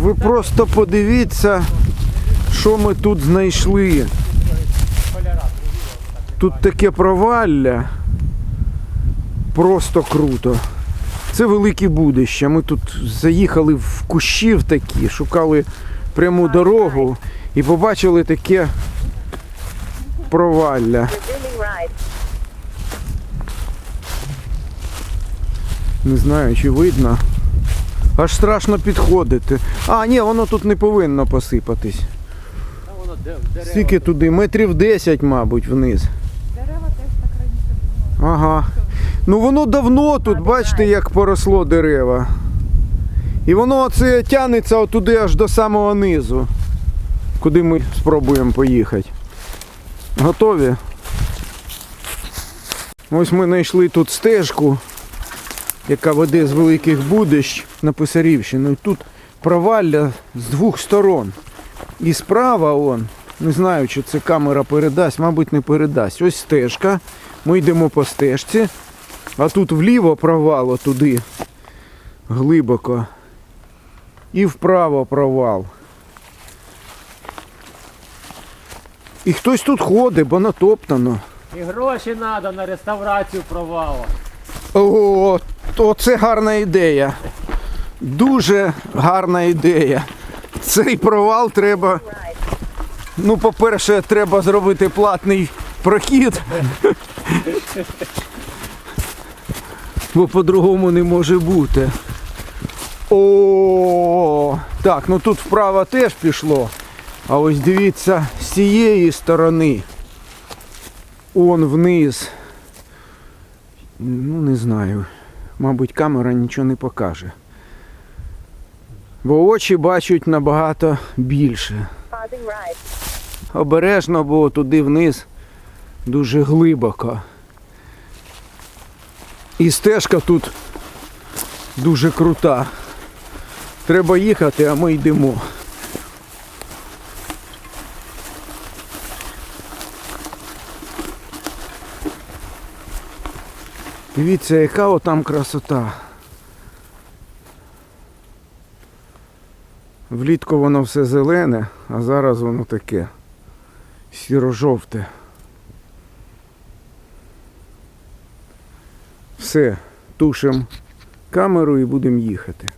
Ви просто подивіться, що ми тут знайшли. Тут таке провалля. Просто круто. Це велике будище. Ми тут заїхали в кущів такі, шукали пряму дорогу і побачили таке провалля. Не знаю, чи видно. Аж страшно підходити. А, ні, воно тут не повинно посипатись. Скільки туди? Метрів 10, мабуть, вниз. Дерева теж так раніше було. Ага. Ну воно давно тут, бачите, як поросло дерева. І воно оце тягнеться отуди аж до самого низу. Куди ми спробуємо поїхати. Готові? Ось ми знайшли тут стежку, яка веде з великих будищ на Писарівщину. І тут провалля з двох сторон. І справа он, не знаю, чи це камера передасть, мабуть, не передасть. Ось стежка. Ми йдемо по стежці, а тут вліво провал туди глибоко. І вправо провал. І хтось тут ходить, бо натоптано. І гроші треба на реставрацію провалу. О, то це гарна ідея. Дуже гарна ідея. Цей провал треба. Ну, по-перше, треба зробити платний прохід. Бо по-другому не може бути. О, так, ну тут вправо теж пішло. А ось дивіться, з цієї сторони. Он вниз. Ну, не знаю. Мабуть, камера нічого не покаже. Бо очі бачать набагато більше. Обережно, бо туди вниз дуже глибоко. І стежка тут дуже крута. Треба їхати, а ми йдемо. Дивіться, яка отам красота. Влітку воно все зелене, а зараз воно таке сіро-жовте. Все, тушимо камеру і будемо їхати.